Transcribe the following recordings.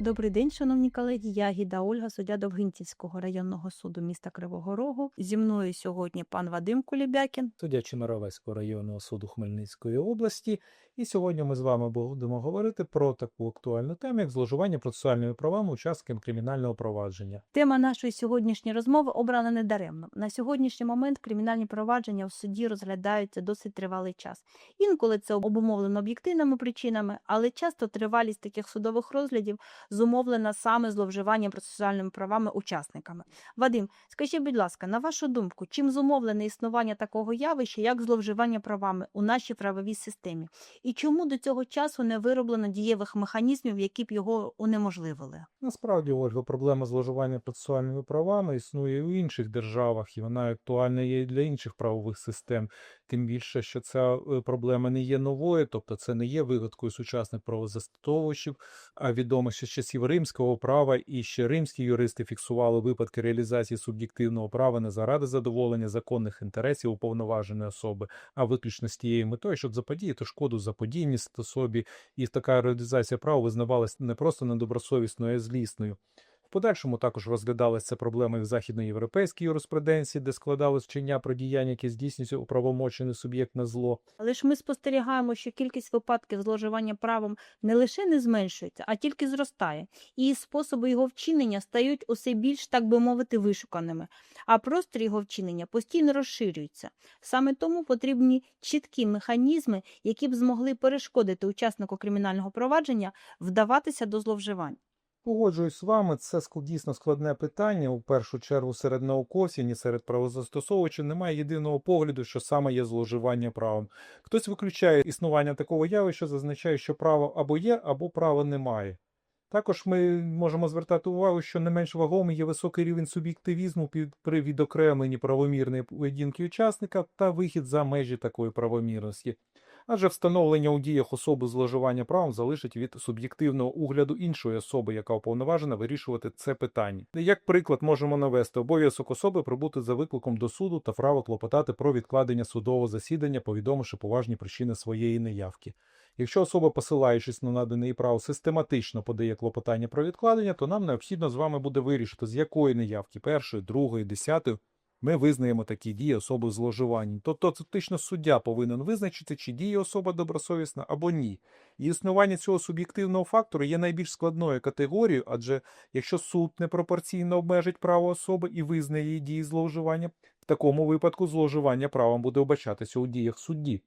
Добрий день, шановні колеги. Я Гіда Ольга, суддя Довгинцівського районного суду міста Кривого Рогу. Зі мною сьогодні пан Вадим Кулібякін. суддя Чемеровецького районного суду Хмельницької області. І сьогодні ми з вами будемо говорити про таку актуальну тему, як зловживання процесуальними правами учасників кримінального провадження. Тема нашої сьогоднішньої розмови обрана недаремно. На сьогоднішній момент кримінальні провадження в суді розглядаються досить тривалий час. Інколи це обумовлено об'єктивними причинами, але часто тривалість таких судових розглядів зумовлена саме зловживанням процесуальними правами учасниками. Вадим, скажіть, будь ласка, на вашу думку, чим зумовлене існування такого явища, як зловживання правами у нашій правовій системі? І чому до цього часу не вироблено дієвих механізмів, які б його унеможливили? Насправді, Ольга, проблема зловживання процесуальними правами існує в інших державах, і вона актуальна є для інших правових систем. Тим більше, що ця е, проблема не є новою, тобто це не є вигадкою сучасних правозастосовувачів, а відомо ще з часів римського права, і ще римські юристи фіксували випадки реалізації суб'єктивного права не заради задоволення законних інтересів уповноваженої особи, а виключно з тією метою, щоб заподіяти шкоду заподійність особі, і така реалізація права визнавалась не просто недобросовісною, а злісною. Подальшому також розглядалася проблема і в західноєвропейській юриспруденції, де складалось вчення про діяння, які здійснюються управомочений суб'єкт на зло. Але ж ми спостерігаємо, що кількість випадків зловживання правом не лише не зменшується, а тільки зростає, і способи його вчинення стають усе більш, так би мовити, вишуканими, а простір його вчинення постійно розширюється. Саме тому потрібні чіткі механізми, які б змогли перешкодити учаснику кримінального провадження вдаватися до зловживань. Погоджуюсь з вами, це дійсно складне питання. У першу чергу серед науковців, ні серед правозастосовувачів немає єдиного погляду, що саме є зловживання правом. Хтось виключає існування такого явища, зазначає, що право або є, або права немає. Також ми можемо звертати увагу, що не менш вагомий є високий рівень суб'єктивізму при відокремленні правомірної поведінки учасника та вихід за межі такої правомірності. Адже встановлення у діях особи зловживання правом залишить від суб'єктивного огляду іншої особи, яка уповноважена вирішувати це питання. Як приклад можемо навести обов'язок особи прибути за викликом до суду та право клопотати про відкладення судового засідання, повідомивши поважні причини своєї неявки. Якщо особа, посилаючись на надане їй право, систематично подає клопотання про відкладення, то нам необхідно з вами буде вирішити, з якої неявки першої, другої, десятої ми визнаємо такі дії особи зловживань. Тобто фактично суддя повинен визначити, чи діє особа добросовісна або ні. І існування цього суб'єктивного фактору є найбільш складною категорією, адже якщо суд непропорційно обмежить право особи і визнає її дії зловживання, в такому випадку зловживання правом буде обачатися у діях судді.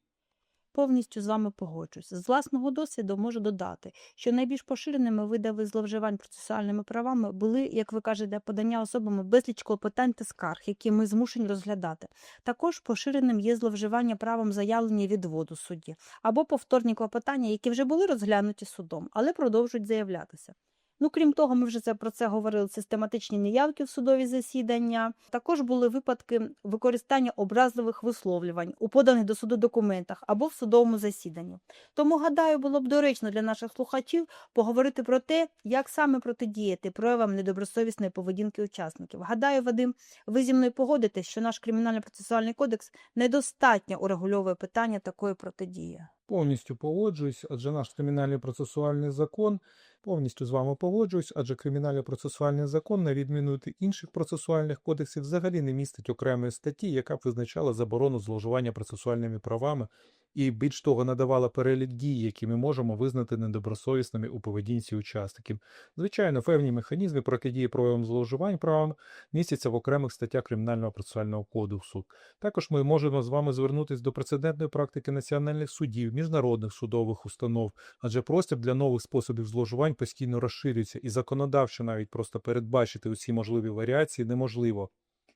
Повністю з вами погоджуюсь. З власного досвіду можу додати, що найбільш поширеними видами зловживань процесуальними правами були, як ви кажете, подання особами безліч клопотань та скарг, які ми змушені розглядати. Також поширеним є зловживання правом заявлення відводу судді або повторні клопотання, які вже були розглянуті судом, але продовжують заявлятися. Ну, крім того, ми вже це про це говорили систематичні неявки в судові засідання. Також були випадки використання образливих висловлювань у поданих до суду документах або в судовому засіданні. Тому, гадаю, було б доречно для наших слухачів поговорити про те, як саме протидіяти проявам недобросовісної поведінки учасників. Гадаю, Вадим, ви зі мною погодитесь, що наш кримінальний процесуальний кодекс недостатньо урегульовує питання такої протидії. Повністю погоджуюсь, адже наш кримінальний процесуальний закон повністю з вами погоджуюсь, адже кримінальний процесуальний закон, на відміну від інших процесуальних кодексів, взагалі не містить окремої статті, яка б визначала заборону зловживання процесуальними правами і більш того надавала перелік дій, які ми можемо визнати недобросовісними у поведінці учасників. Звичайно, певні механізми протидії проявам зловживань правами містяться в окремих статтях Кримінального процесуального кодексу. Також ми можемо з вами звернутися до прецедентної практики національних судів, міжнародних судових установ, адже простір для нових способів зловживань постійно розширюється, і законодавчо навіть просто передбачити усі можливі варіації неможливо.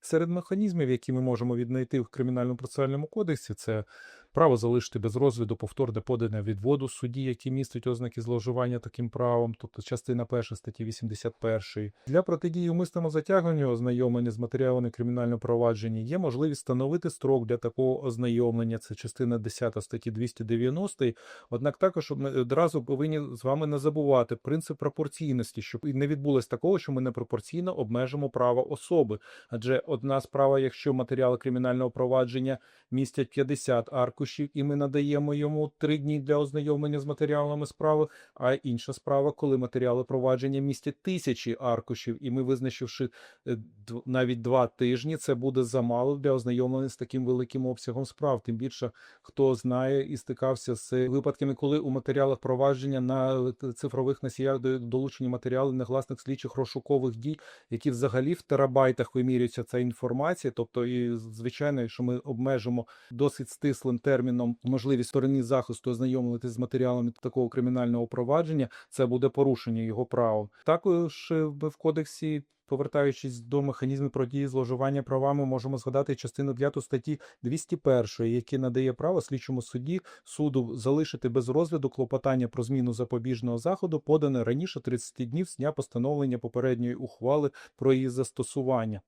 Серед механізмів, які ми можемо віднайти в кримінальному процесуальному кодексі, це право залишити без розгляду повторне подане відводу судді, які містить ознаки зловживання таким правом, тобто частина 1 статті 81. Для протидії умисному затягуванню ознайомлення з матеріалами кримінального провадження є можливість встановити строк для такого ознайомлення. Це частина 10 статті 290. Однак також ми одразу повинні з вами не забувати принцип пропорційності, щоб не відбулось такого, що ми непропорційно обмежимо право особи. Адже одна справа, якщо матеріали кримінального провадження містять 50 аркушів, і ми надаємо йому 3 дні для ознайомлення з матеріалами справи, а інша справа, коли матеріали провадження містять тисячі аркушів, і ми, визначивши е, навіть два тижні, це буде замало для ознайомлення з таким великим обсягом справ. Тим більше, хто знає і стикався з випадками, коли у матеріалах провадження на цифрових носіях долучені матеріали негласних слідчих розшукових дій, які взагалі в терабайтах вимірюється ця інформація. Тобто, і звичайно, що ми обмежимо досить стислим терміном можливість сторони захисту ознайомитися з матеріалами такого кримінального провадження, це буде порушення його прав. Також е, в кодексі. Повертаючись до механізмів протидії зловживання правами, можемо згадати частину 9 статті 201, які надає право слідчому судді суду залишити без розгляду клопотання про зміну запобіжного заходу, подане раніше 30 днів з дня постановлення попередньої ухвали про її застосування.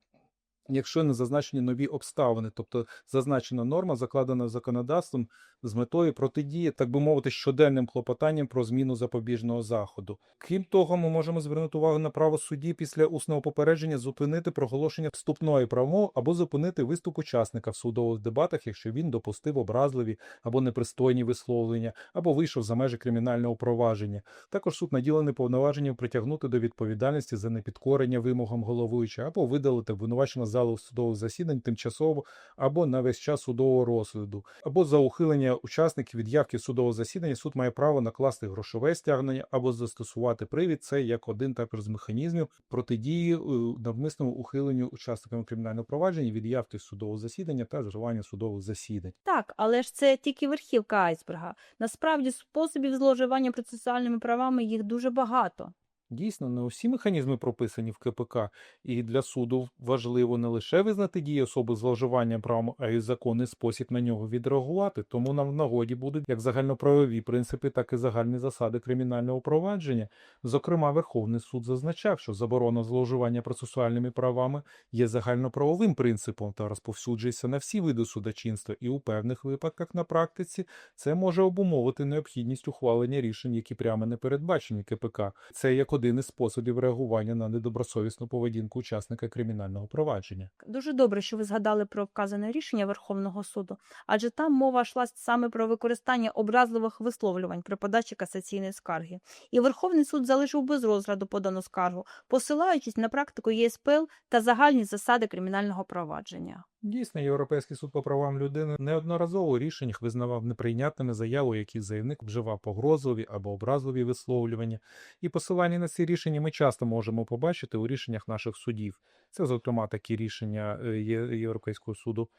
Якщо не зазначені нові обставини, тобто зазначена норма закладена законодавством з метою протидії, так би мовити, щоденним клопотанням про зміну запобіжного заходу. Крім того, ми можемо звернути увагу на право судді після усного попередження зупинити проголошення вступної промови або зупинити виступ учасника в судових дебатах, якщо він допустив образливі або непристойні висловлення, або вийшов за межі кримінального провадження. Також суд наділений повноваженням притягнути до відповідальності за непідкорення вимогам головуючого або видалити обвинувачення з залу судових засідань тимчасово або на весь час судового розгляду, або за ухилення учасників від явки судового засідання суд має право накласти грошове стягнення або застосувати привід. Це як один також з механізмів протидії е, навмисному ухиленню учасниками кримінального провадження від явки судового засідання та зривання судових засідань. Так, але ж це тільки верхівка айсберга. Насправді способів зловживання процесуальними правами їх дуже багато. Дійсно, не усі механізми прописані в КПК, і для суду важливо не лише визнати дії особи зловживання правом, а й законний спосіб на нього відреагувати. Тому нам в нагоді будуть як загальноправові принципи, так і загальні засади кримінального провадження. Зокрема, Верховний суд зазначав, що заборона зловживання процесуальними правами є загальноправовим принципом та розповсюджується на всі види судочинства, і у певних випадках на практиці це може обумовити необхідність ухвалення рішень, які прямо не передбачені КПК. Це як один із способів реагування на недобросовісну поведінку учасника кримінального провадження. Дуже добре, що ви згадали про вказане рішення Верховного суду, адже там мова йшла саме про використання образливих висловлювань при подачі касаційної скарги. І Верховний суд залишив без розгляду подану скаргу, посилаючись на практику ЄСПЛ та загальні засади кримінального провадження. Дійсно, Європейський суд по правам людини неодноразово рішеннях визнавав неприйнятними заяву, у якій заявник вживав погрозливі або образливі висловлювання. І посилання на ці рішення ми часто можемо побачити у рішеннях наших судів. Це, зокрема, такі рішення е, Європейського суду,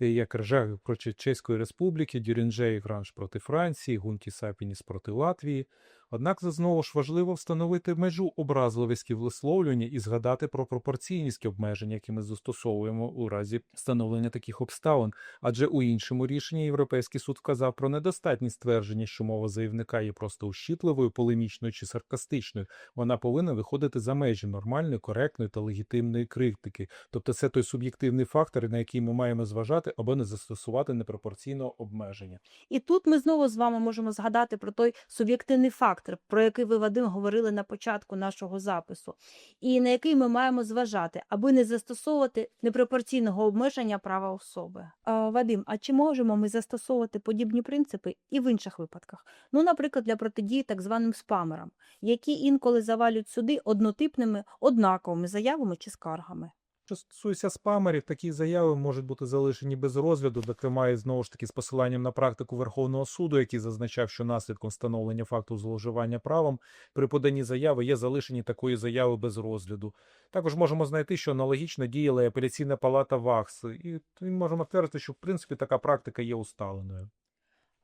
е, як Ржак проти Чеської Республіки, Дюрінджей Гранж проти Франції, Гунті Сапініс проти Латвії. Однак знову ж важливо встановити межу образливості висловлювання і згадати про пропорційність обмежень, які ми застосовуємо у разі встановлення таких обставин. Адже у іншому рішенні Європейський суд вказав про недостатність твердження, що мова заявника є просто ущіпливою, полемічною чи саркастичною. Вона повинна виходити за межі нормальної, коректної та легітимної критики. Тобто це той суб'єктивний фактор, на який ми маємо зважати або не застосувати непропорційного обмеження. І тут ми знову з вами можемо згадати про той суб'єктивний фактор, про який ви, Вадим, говорили на початку нашого запису, і на який ми маємо зважати, аби не застосовувати непропорційного обмеження права особи. А, Вадим, а чи можемо ми застосовувати подібні принципи і в інших випадках? Ну, наприклад, для протидії так званим спамерам, які інколи завалюють суди однотипними, однаковими заявами чи скаргами. Що стосується спамерів, такі заяви можуть бути залишені без розгляду, зокрема, знову ж таки з посиланням на практику Верховного суду, який зазначав, що наслідком встановлення факту зловживання правом при поданні заяви є залишені такої заяви без розгляду. Також можемо знайти, що аналогічно діяла і апеляційна палата ВАКС, і можемо твердити, що в принципі така практика є усталеною.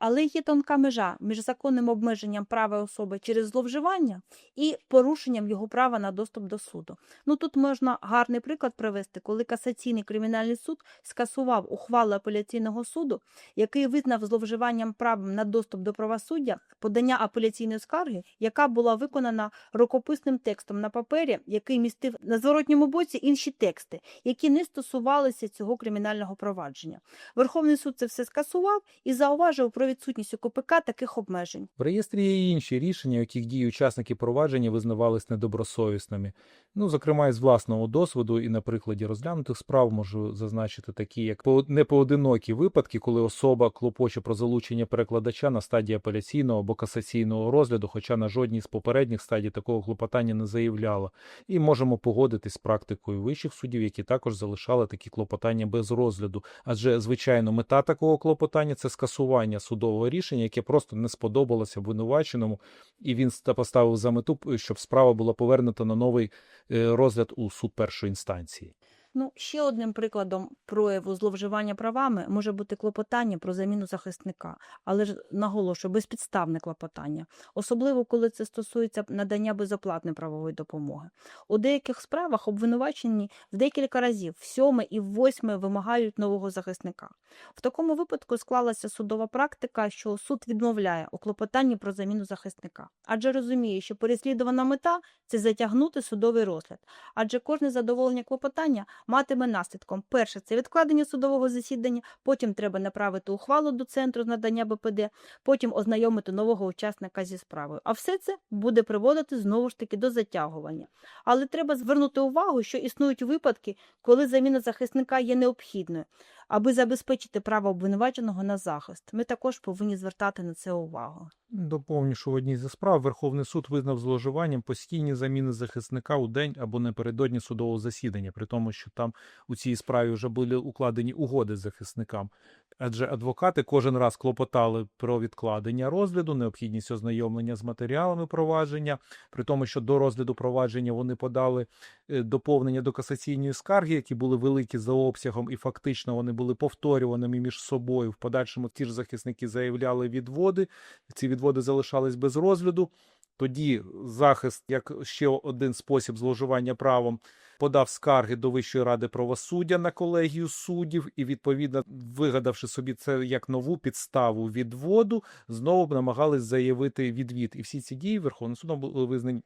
Але є тонка межа між законним обмеженням права особи через зловживання і порушенням його права на доступ до суду. Ну тут можна гарний приклад привести, коли касаційний кримінальний суд скасував ухвалу апеляційного суду, який визнав зловживанням правом на доступ до правосуддя подання апеляційної скарги, яка була виконана рукописним текстом на папері, який містив на зворотньому боці інші тексти, які не стосувалися цього кримінального провадження. Верховний суд це все скасував і зауважив про відсутність у КПК таких обмежень. В реєстрі є інші рішення, яких дії учасники провадження визнавались недобросовісними. Ну, зокрема, із власного досвіду і на прикладі розглянутих справ можу зазначити такі, як по- непоодинокі випадки, коли особа клопоче про залучення перекладача на стадії апеляційного або касаційного розгляду, хоча на жодній з попередніх стадій такого клопотання не заявляла. І можемо погодитись з практикою вищих судів, які також залишали такі клопотання без розгляду. Адже, звичайно, мета такого клопотання це скасування судового рішення, яке просто не сподобалося обвинуваченому, і він поставив за мету, щоб справа була повернута на новий е, розгляд у суд першої інстанції. Ну, ще одним прикладом прояву зловживання правами може бути клопотання про заміну захисника, але ж наголошую, безпідставне клопотання, особливо коли це стосується надання безоплатної правової допомоги. У деяких справах обвинувачені в декілька разів, в сьоме і в восьме вимагають нового захисника. В такому випадку склалася судова практика, що суд відмовляє у клопотанні про заміну захисника, адже розуміє, що переслідувана мета це затягнути судовий розгляд, адже кожне задоволення клопотання матиме наслідком. Перше це відкладення судового засідання, потім треба направити ухвалу до центру з надання БПД, потім ознайомити нового учасника зі справою. А все це буде приводити знову ж таки до затягування. Але треба звернути увагу, що існують випадки, коли заміна захисника є необхідною, аби забезпечити право обвинуваченого на захист. Ми також повинні звертати на це увагу. Доповню, що в одній зі справ Верховний суд визнав зловживанням постійні заміни захисника у день або напередодні судового засідання, при тому, що там у цій справі вже були укладені угоди з захисникам. Адже адвокати кожен раз клопотали про відкладення розгляду, необхідність ознайомлення з матеріалами провадження, при тому, що до розгляду провадження вони подали е, доповнення до касаційної скарги, які були великі за обсягом, і фактично вони були повторюваними між собою. В подальшому ті ж захисники заявляли відводи. Ці відводи залишались без розгляду. Тоді захист, як ще один спосіб зловживання правом, подав скарги до Вищої ради правосуддя на колегію суддів, і відповідно, вигадавши собі це як нову підставу відводу, знову намагались заявити відвід. І всі ці дії Верховним судом були визнані.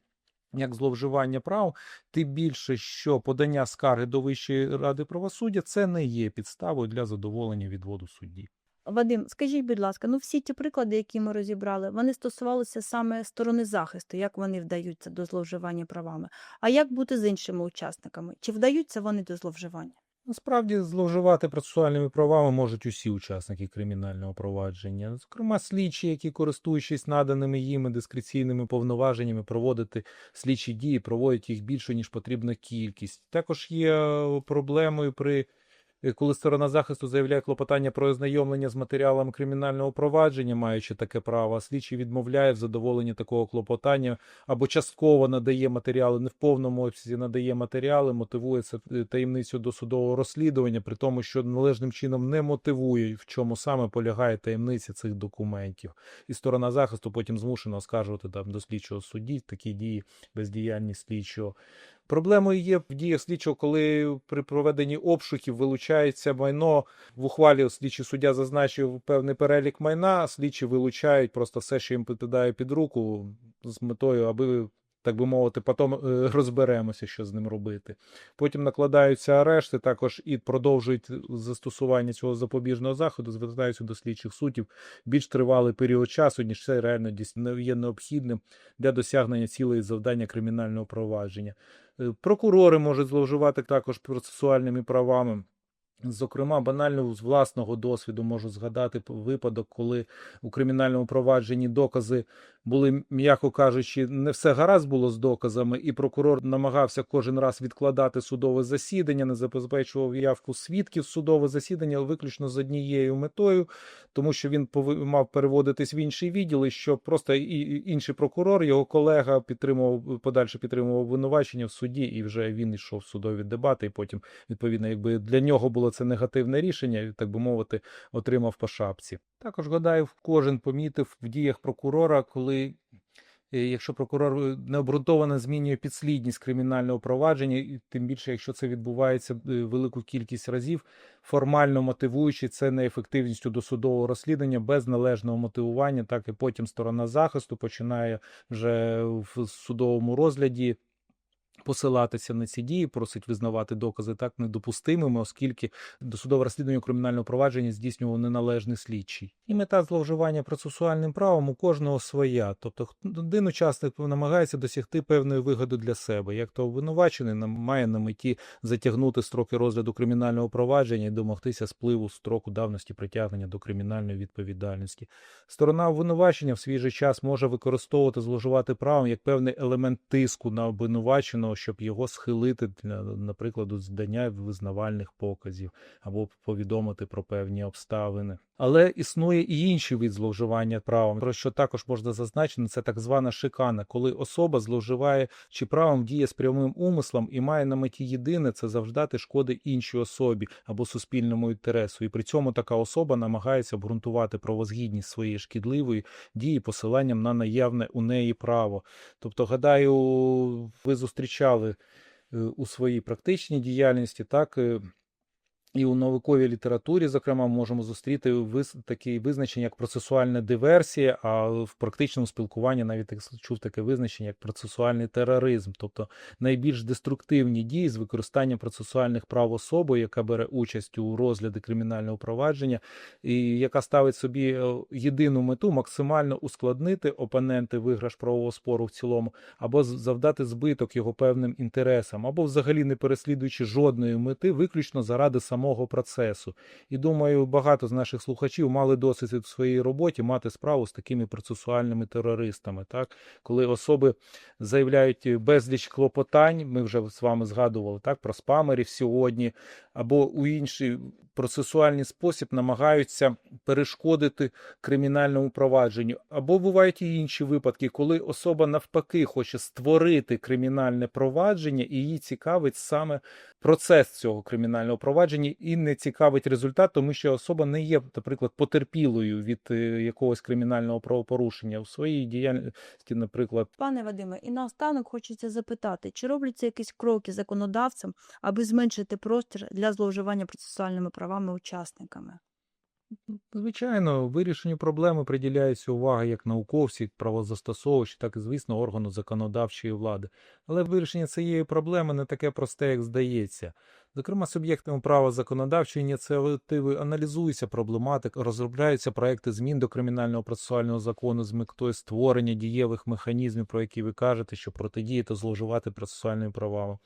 Як зловживання прав, тим більше, що подання скарги до Вищої ради правосуддя це не є підставою для задоволення відводу судді. Вадим, скажіть, будь ласка, ну всі ті приклади, які ми розібрали, вони стосувалися саме сторони захисту, як вони вдаються до зловживання правами. А як бути з іншими учасниками? Чи вдаються вони до зловживання? Насправді зловживати процесуальними правами можуть усі учасники кримінального провадження, зокрема слідчі, які, користуючись наданими їм дискреційними повноваженнями, проводити слідчі дії, проводять їх більше ніж потрібна кількість. Також є е, проблемою при коли сторона захисту заявляє клопотання про ознайомлення з матеріалами кримінального провадження, маючи таке право, а слідчий відмовляє в задоволенні такого клопотання або частково надає матеріали, не в повному обсязі надає матеріали, мотивує це е, таємницю досудового розслідування, при тому, що належним чином не мотивує, в чому саме полягає таємниця цих документів. І сторона захисту потім змушена оскаржувати там до слідчого судді такі дії бездіяльність слідчого. Проблемою є в діях слідчого, коли при проведенні обшуків вилучається майно. В ухвалі слідчий суддя зазначив певний перелік майна, слідчі вилучають просто все, що їм підпадає під руку, з метою, аби, так би мовити, потім е, розберемося, що з ним робити. Потім накладаються арешти, також і продовжують застосування цього запобіжного заходу, звертаються до слідчих суддів більш тривалий період часу, ніж це реально є необхідним для досягнення цілої завдання кримінального провадження. Е, Прокурори можуть зловживати також процесуальними правами. Зокрема, банально з власного досвіду можу згадати випадок, коли у кримінальному провадженні докази були, м'яко кажучи, не все гаразд було з доказами, і прокурор намагався кожен раз відкладати судове засідання, не забезпечував явку свідків судове засідання виключно з однією метою, тому що він мав переводитись в інший відділ, і що просто інший прокурор, його колега підтримував подальше підтримував обвинувачення в суді, і вже він йшов в судові дебати, і потім відповідно, якби для нього було це негативне рішення, так би мовити, отримав по шапці. Також гадаю, кожен помітив в діях прокурора, коли. е, Якщо прокурор е, необґрунтовано змінює підслідність кримінального провадження, і тим більше, якщо це відбувається е, велику кількість разів, формально мотивуючи це неефективністю досудового розслідування без належного мотивування, так і потім сторона захисту починає вже в судовому розгляді посилатися на ці дії, просить визнавати докази так недопустимими, оскільки досудове розслідування кримінального провадження здійснював неналежний слідчий. І мета зловживання процесуальним правом у кожного своя. Тобто один учасник намагається досягти певної вигоди для себе, як то обвинувачений має на меті затягнути строки розгляду кримінального провадження і домогтися спливу строку давності притягнення до кримінальної відповідальності. Сторона обвинувачення в свій же час може використовувати зловживати правом як певний елемент тиску на обвинуваченого, щоб його схилити для, наприклад, до здання визнавальних показів або повідомити про певні обставини. Але існує і інший вид зловживання правом, про що також можна зазначити, це так звана шикана, коли особа зловживає чи правом діє з прямим умислом і має на меті єдине це завждати шкоди іншій особі або суспільному інтересу. І при цьому така особа намагається обґрунтувати правозгідність своєї шкідливої дії посиланням на наявне у неї право. Тобто, гадаю, ви зустрічали е, у своїй практичній діяльності так. І у науковій літературі, зокрема, можемо зустріти такі визначення, як процесуальна диверсія, а в практичному спілкуванні навіть чув таке визначення, як процесуальний тероризм, тобто найбільш деструктивні дії з використанням процесуальних прав особи, яка бере участь у розгляді кримінального провадження, і яка ставить собі е, єдину мету максимально ускладнити опоненти виграш правового спору в цілому, або завдати збиток його певним інтересам, або взагалі не переслідуючи жодної мети, виключно заради самого процесу. І думаю, багато з наших слухачів мали досвід в своїй роботі мати справу з такими процесуальними терористами, так коли особи заявляють безліч клопотань. Ми вже з вами згадували так про спамерів сьогодні, або у інший процесуальний спосіб намагаються перешкодити кримінальному провадженню. Або бувають і інші випадки, коли особа навпаки хоче створити кримінальне провадження, і її цікавить саме процес цього кримінального провадження і не цікавить результат, тому що особа не є, наприклад, потерпілою від е, якогось кримінального правопорушення у своїй діяльності, наприклад, Пане Вадиме, і наостанок хочеться запитати, чи робляться якісь кроки законодавцем, аби зменшити простір для зловживання процесуальними правами учасниками? Звичайно, вирішенню проблеми приділяється увага як науковці, правозастосовувачі, так і, звісно, органу законодавчої влади. Але вирішення цієї проблеми не таке просте, як здається. Зокрема, суб'єктами права законодавчої ініціативи аналізується проблематика, розробляються проекти змін до кримінального процесуального закону з метою створення дієвих механізмів, про які ви кажете, щоб протидіяти зловживати процесуальними правами.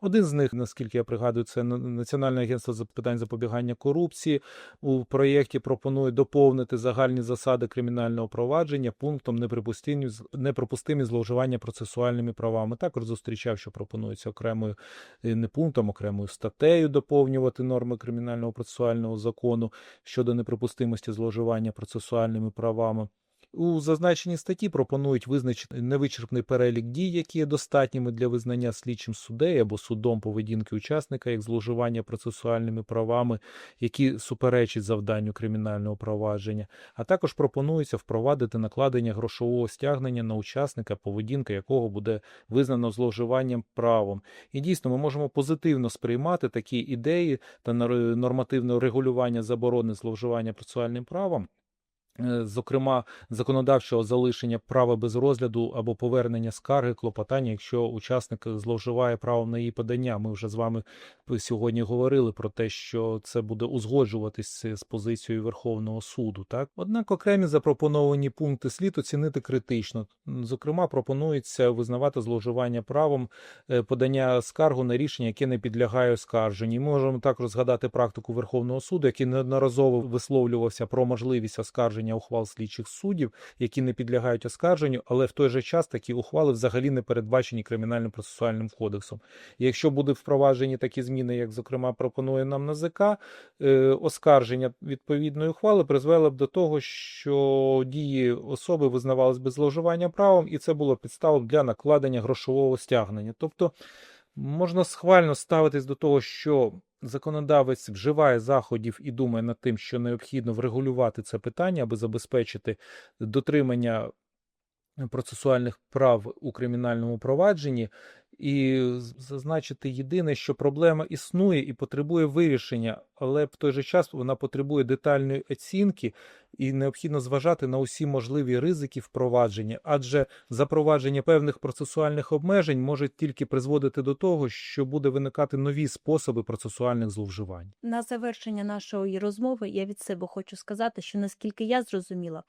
Один з них, наскільки я пригадую, це Національне агентство з питань запобігання корупції. У проєкті пропонує доповнити загальні засади кримінального провадження пунктом неприпустимі, неприпустимі зловживання процесуальними правами. Також зустрічав, що пропонується окремою е, не пунктом, окремою статтею доповнювати норми кримінального процесуального закону щодо неприпустимості зловживання процесуальними правами. У зазначеній статті пропонують визначити невичерпний перелік дій, які є достатніми для визнання слідчим суддею або судом поведінки учасника як зловживання процесуальними правами, які суперечать завданню кримінального провадження. А також пропонується впровадити накладення грошового стягнення на учасника, поведінка якого буде визнано зловживанням правом. І дійсно, ми можемо позитивно сприймати такі ідеї та нор- нормативне регулювання заборони зловживання процесуальним правом. Е, Зокрема, законодавчого залишення права без розгляду або повернення скарги клопотання, якщо учасник зловживає правом на її подання. Ми вже з вами сьогодні говорили про те, що це буде узгоджуватись з позицією Верховного суду. Так, однак окремі запропоновані пункти слід оцінити критично. Зокрема, пропонується визнавати зловживання правом е, подання скаргу на рішення, яке не підлягає оскарженню. Можемо також згадати практику Верховного суду, який неодноразово висловлювався про можливість оскарження ухвал слідчих суддів, які не підлягають оскарженню, але в той же час такі ухвали взагалі не передбачені кримінальним процесуальним кодексом. І якщо буде впроваджені такі зміни, як зокрема пропонує нам НАЗК, е, оскарження відповідної ухвали призвело б до того, що дії особи визнавались без зловживання правом, і це було підставом для накладення грошового стягнення. Тобто можна схвально ставитись до того, що законодавець вживає заходів і думає над тим, що необхідно врегулювати це питання, аби забезпечити дотримання процесуальних прав у кримінальному провадженні, і зазначити єдине, що проблема існує і потребує вирішення, але в той же час вона потребує детальної оцінки і необхідно зважати на усі можливі ризики впровадження, адже запровадження певних процесуальних обмежень може тільки призводити до того, що буде виникати нові способи процесуальних зловживань. На завершення нашої розмови я від себе хочу сказати, що наскільки я зрозуміла,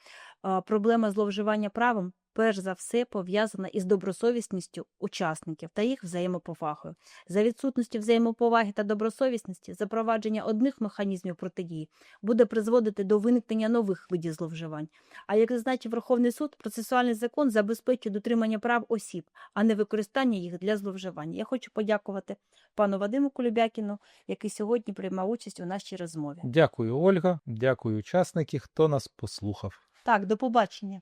проблема зловживання правом перш за все пов'язана із добросовісністю учасників та їх взаємоповагою. За відсутністю взаємоповаги та добросовісності запровадження одних механізмів протидії буде призводити до виникнення нових видів зловживань. А як зазначив Верховний суд, процесуальний закон забезпечує дотримання прав осіб, а не використання їх для зловживання. Я хочу подякувати пану Вадиму Кулюбякіну, який сьогодні приймав участь у нашій розмові. Дякую, Ольга. Дякую, учасники, хто нас послухав. Так, до побачення.